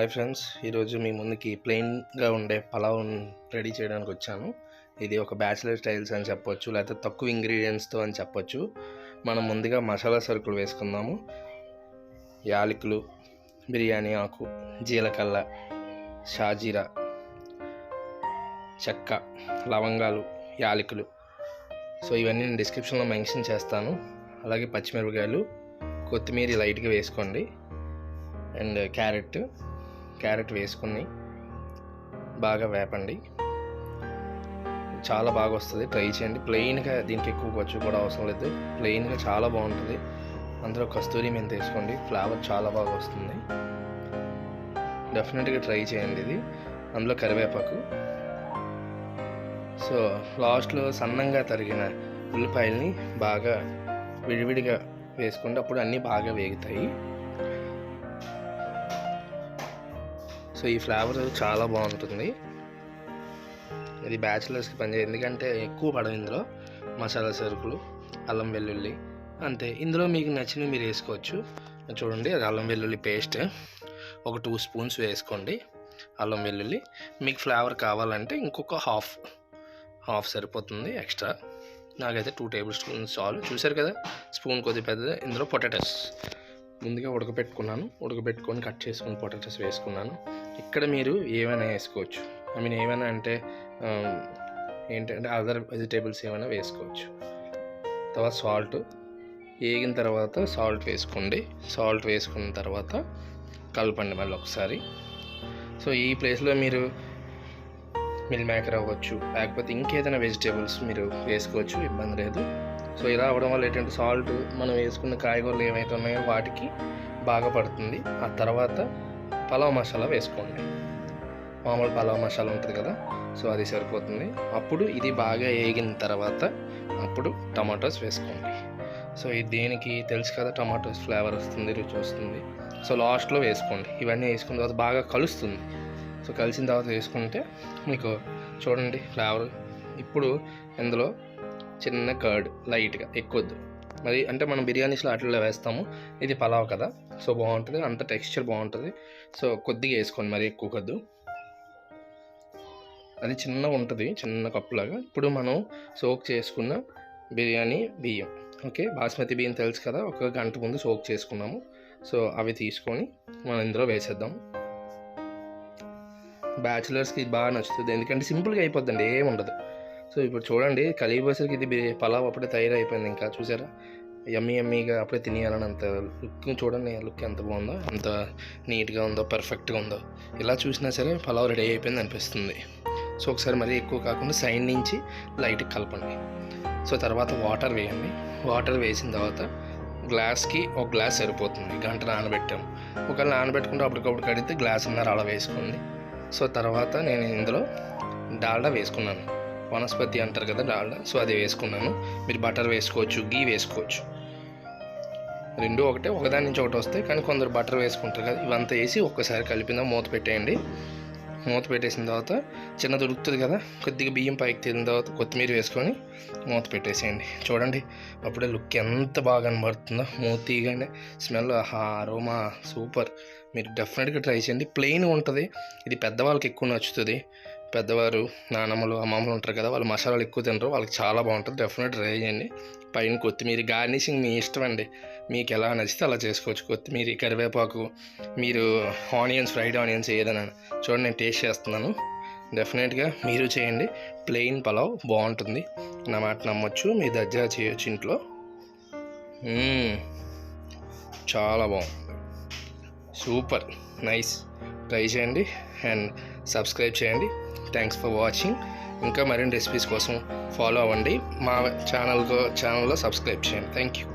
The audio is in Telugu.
హాయ్ ఫ్రెండ్స్ ఈరోజు మీ ముందుకి ప్లెయిన్గా ఉండే పలావ్ రెడీ చేయడానికి వచ్చాను. ఇది ఒక బ్యాచిలర్ స్టైల్స్ అని చెప్పొచ్చు లేకపోతే తక్కువ ఇంగ్రీడియంట్స్తో అని చెప్పొచ్చు. మనం ముందుగా మసాలా సరుకులు వేసుకుందాము. యాలకులు బిర్యానీ ఆకు జీలకర్ర షాజీరా చెక్క లవంగాలు యాలకులు. సో ఇవన్నీ నేను డిస్క్రిప్షన్లో మెన్షన్ చేస్తాను. అలాగే పచ్చిమిరపకాయలు కొత్తిమీర లైట్గా వేసుకోండి. అండ్ క్యారెట్ క్యారెట్ వేసుకుని బాగా వేపండి. చాలా బాగా వస్తుంది. ట్రై చేయండి. ప్లెయిన్గా దీనికి ఎక్కువ ఖర్చు కూడా అవసరం లేదు. ప్లెయిన్గా చాలా బాగుంటుంది. అందులో కస్తూరి మెంతి వేసుకోండి. ఫ్లేవర్ చాలా బాగా వస్తుంది. డెఫినెట్గా ట్రై చేయండి ఇది. అందులో కరివేపాకు. సో లాస్ట్లో సన్నంగా తరిగిన ఉల్లిపాయల్ని బాగా విడివిడిగా వేసుకుంటే అప్పుడు అన్నీ బాగా వేగుతాయి. సో ఈ ఫ్లేవర్ చాలా బాగుంటుంది. ఇది బ్యాచిలర్స్కి పనిచేయదు. ఎందుకంటే ఎక్కువ పడవు ఇందులో. మసాలా సరుకులు అల్లం వెల్లుల్లి అంతే. ఇందులో మీకు నచ్చినవి మీరు వేసుకోవచ్చు. చూడండి అది అల్లం వెల్లుల్లి పేస్ట్. ఒక టూ స్పూన్స్ వేసుకోండి అల్లం వెల్లుల్లి. మీకు ఫ్లేవర్ కావాలంటే ఇంకొక హాఫ్ హాఫ్ సరిపోతుంది ఎక్స్ట్రా. నాకైతే టూ టేబుల్ స్పూన్స్ చాలు. చూసారు కదా స్పూన్ కొద్ది పెద్దది. ఇందులో పొటాటోస్. ముందుగా ఉడకబెట్టుకున్నాను. ఉడకబెట్టుకొని కట్ చేసుకుని పొటాటోస్ వేసుకున్నాను. ఇక్కడ మీరు ఏమైనా వేసుకోవచ్చు. ఐ మీన్ ఏమైనా అంటే um, ఏంటంటే అదర్ వెజిటేబుల్స్ ఏమైనా వేసుకోవచ్చు. తర్వాత సాల్ట్ వేగిన తర్వాత సాల్ట్ వేసుకోండి. సాల్ట్ వేసుకున్న తర్వాత కలపండి మళ్ళీ ఒకసారి. సో ఈ ప్లేస్లో మీరు మిల్ మేకర్ అవ్వచ్చు లేకపోతే ఇంకేదైనా వెజిటేబుల్స్ మీరు వేసుకోవచ్చు ఇబ్బంది లేదు. సో ఇలా అవ్వడం వల్ల ఏంటంటే సాల్ట్ మనం వేసుకున్న కాయగూరలు ఏమైతే ఉన్నాయో వాటికి బాగా పడుతుంది. ఆ తర్వాత పలావ్ మసాలా వేసుకోండి. మామూలు పలావ్ మసాలా ఉంటుంది కదా సో అది సరిపోతుంది. అప్పుడు ఇది బాగా వేగిన తర్వాత అప్పుడు టమాటోస్ వేసుకోండి. సో ఇది దేనికి తెలుసు కదా టమాటోస్ ఫ్లేవర్ వస్తుంది రుచి వస్తుంది. సో లాస్ట్లో వేసుకోండి. ఇవన్నీ వేసుకున్న తర్వాత బాగా కలుస్తుంది. సో కలిసిన తర్వాత వేసుకుంటే మీకు చూడండి ఫ్లేవర్. ఇప్పుడు ఇందులో చిన్న కర్డ్ లైట్గా ఎక్కువద్దు. మరి అంటే మనం బిర్యానీస్లో అట్లా వేస్తాము. ఇది పలావ్ కదా. సో బాగుంటుంది. అంత టెక్స్చర్ బాగుంటుంది. సో కొద్దిగా వేసుకోండి మరి ఎక్కువ కద్దు అది చిన్న ఉంటుంది. చిన్న కప్పులాగా. ఇప్పుడు మనం సోక్ చేసుకున్న బిర్యానీ బియ్యం. ఓకే? బాస్మతి బియ్యం తెలుసు కదా. ఒక గంట ముందు సోక్ చేసుకున్నాము. సో అవి తీసుకొని మనం ఇందులో వేసేద్దాం. బ్యాచిలర్స్కి ఇది బాగా నచ్చుతుంది. ఎందుకంటే సింపుల్గా అయిపోద్దండి. ఏం ఉండదు. సో ఇప్పుడు చూడండి కలిగిపోసరికి ఇది పలావ్ అప్పుడే తయారైపోయింది ఇంకా చూసారా? యమ్మీ యమ్మీగా అప్పుడే తినేయాలని అంత లుక్ చూడండి లుక్ ఎంత బాగుందో అంత నీట్గా ఉందో పర్ఫెక్ట్గా ఉందో. ఇలా చూసినా సరే పలావ్ రెడీ అయిపోయింది అనిపిస్తుంది. సో ఒకసారి మరీ ఎక్కువ కాకుండా సైడ్ నుంచి లైట్ కలపండి. సో తర్వాత వాటర్ వేయండి. వాటర్ వేసిన తర్వాత గ్లాస్కి ఒక గ్లాస్ సరిపోతుంది గంట నానబెట్టాము. ఒకవేళ నానబెట్టుకుంటే అప్పటికప్పుడు కడిగితే గ్లాస్ ఉన్నారు అలా వేసుకోండి. సో తర్వాత నేను ఇందులో డాల్డా వేసుకున్నాను. వనస్పతి అంటారు కదా డాల్డా సో అది వేసుకున్నాను. మీరు బటర్ వేసుకోవచ్చు గీ వేసుకోవచ్చు. రెండు ఒకటే ఒకదాని నుంచి ఒకటి వస్తాయి. కానీ కొందరు బటర్ వేసుకుంటారు కదా ఇవంతా వేసి ఒక్కసారి కలిపిందా మూత పెట్టేయండి. మూత పెట్టేసిన తర్వాత చిన్న దొరుకుతుంది కదా కొద్దిగా బియ్యం పైకి తిన్న తర్వాత కొత్తిమీర వేసుకొని మూత పెట్టేసేయండి. చూడండి అప్పుడే లుక్ ఎంత బాగా కనబడుతుందో. మూతీగానే స్మెల్ ఆహా అరోమా సూపర్. మీరు డెఫినెట్గా ట్రై చేయండి. ప్లెయిన్ ఉంటుంది. ఇది పెద్దవాళ్ళకి ఎక్కువ నచ్చుతుంది. పెద్దవారు నానమ్మలు అమ్మమ్మలు ఉంటారు కదా వాళ్ళు మసాలాలు ఎక్కువ తినరు. వాళ్ళకి చాలా బాగుంటుంది. డెఫినెట్ ట్రై చేయండి. పైన కొత్తిమీర గార్నిషింగ్ మీ ఇష్టం అండి. మీకు ఎలా నచ్చితే అలా చేసుకోవచ్చు. కొత్తిమీర కరివేపాకు మీరు ఆనియన్స్ ఫ్రైడ్ ఆనియన్స్ ఏదైనా చూడండి నేను టేస్ట్ చేస్తున్నాను. డెఫినెట్గా మీరు చేయండి. ప్లెయిన్ పలావ్ బాగుంటుంది. నా మాట నమ్మొచ్చు. మీ దగ్గర చేయొచ్చు ఇంట్లో. చాలా బాగుంది. సూపర్. నైస్. ట్రై చేయండి. అండ్ సబ్స్క్రైబ్ చేయండి. థ్యాంక్స్ ఫర్ వాచింగ్ ఇంకా మరిన్ని రెసిపీస్ కోసం ఫాలో అవ్వండి. మా ఛానల్ ఛానల్లో సబ్స్క్రైబ్ చేయండి. Thank you